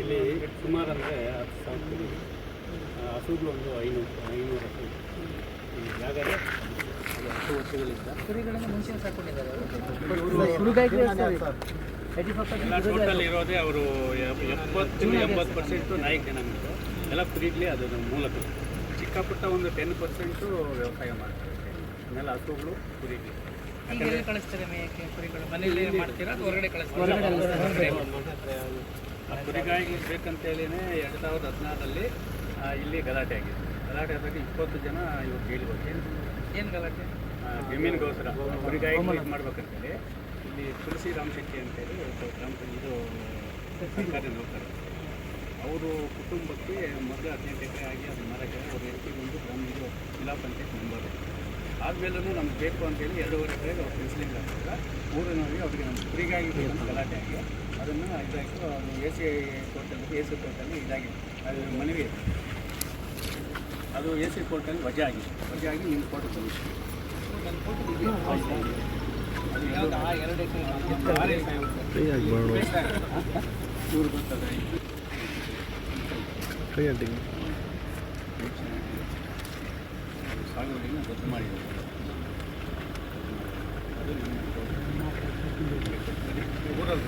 ಇಲ್ಲಿ ಸುಮಾರು ಅಂದರೆ ಹತ್ತು ಸಾವಿರ ಹಸುಗಳು ಒಂದು ಐನೂರು ಐನೂರು ಹಸು ಅದು ಹತ್ತು ವರ್ಷಗಳಿಂದ ಕುರಿಗಳನ್ನು ಮುಂಚೆ ಸಾಕೊಂಡಿದ್ದಾರೆ ಎಲ್ಲ ಟೋಟಲ್ ಇರೋದೇ ಅವರು ಎಪ್ಪತ್ತು ಎಂಬತ್ತು ಪರ್ಸೆಂಟು ನಾಯಕ ಜನಾಂಗದ್ದು ಎಲ್ಲ ಕುರಿಗ್ಲಿ ಅದು ಮೂಲಕ. ಚಿಕ್ಕಪುಟ್ಟ ಒಂದು ಟೆನ್ ಪರ್ಸೆಂಟು ವ್ಯವಸಾಯ ಮಾಡ್ತಾರೆ. ಆಮೇಲೆ ಹಸುಗಳು ಕುರಿಗ್ಲಿ ಕಳಿಸ್ತಾರೆ ಮೇಯಕ್ಕೆ ಕುರಿಗಳು? ಮನೇಲಿ ಮಾಡ್ತೀರಾ ಹೊರಗಡೆ ಕಳಿಸ್ತಾರೆ? ಆ ಕುರಿಗಾಯಿಗೆ ಬೇಕಂತೇಳಿನೇ ಎರಡು ಸಾವಿರದ ಹದಿನಾರರಲ್ಲಿ ಇಲ್ಲಿ ಗಲಾಟೆ ಆಗಿದೆ. ಗಲಾಟೆ ಆದಾಗ ಇಪ್ಪತ್ತು ಜನ ಇವ್ರು ಜೈಲಿಗೆ ಹೋಗಿ ಏನು ಗಲಾಟೆ? ಜಮೀನಿಗೋಸ್ಕರ ಕುರಿಗಾಯಿ ಮಾಡ್ಬೇಕಂತೇಳಿ. ಇಲ್ಲಿ ತುಳಸಿ ರಾಮ್ ಶೆಟ್ಟಿ ಅಂತೇಳಿ ಗ್ರಾಮ ಇದು ಸರ್ಕಾರದಲ್ಲಿ ಹೋಗ್ತಾರೆ. ಅವರು ಕುಟುಂಬಕ್ಕೆ ಮೊದಲು ಹದಿನೆಂಟು ಎಕರೆ ಆಗಿ ಅದು ಮರಕ್ಕೆ ಅವ್ರ ಹೆಂಡತಿ ಬಂದು ಗ್ರಾಮ ಇದು ಜಿಲ್ಲಾ ಪಂಚಾಯತ್ ಮೆಂಬರ್. ಆದಮೇಲೂ ನಮ್ಗೆ ಬೇಕು ಅಂತೇಳಿ ಎರಡೂವರೆ ಎಕರೆಗೆ ಅವ್ರು ಫೆನ್ಸಿಲಿಂಗ್ ಆಗ್ತಾರೆ ಮೂರನೇ ಅವರಿಗೆ ನಮ್ಮ ಫ್ರೀಗಾಗಿ ಬೇಕು ಗಲಾಟೆ ಆಗಿ ಅದನ್ನು ಇದಾಯಿತು ಅದು ಎ ಸಿ ಕೋರ್ಟಲ್ಲಿ, ಎ ಸಿ ಕೋರ್ಟಲ್ಲಿ ಇದಾಗಿದೆ. ಅದು ಮನವಿ ಅದು ಎ ಸಿ ಕೋರ್ಟಲ್ಲಿ ವಜೆ ಆಗಿದೆ. ವಜೆ ಆಗಿ ನಿಮ್ಮ ಕೋರ್ಟ್ ಬಂದಿತ್ತು ಯಾವ್ದು ಆ ಎರಡು ಎಕರೆ ಆರು ಎಕರೆ ಇವ್ರು ಗೊತ್ತದ ಸಾಗುವಳಿನ ಗೊತ್ತು ಮಾಡಿದ್ದಾರೆ ಅದು ನಮ್ಮ ಊರಲ್ಲಿ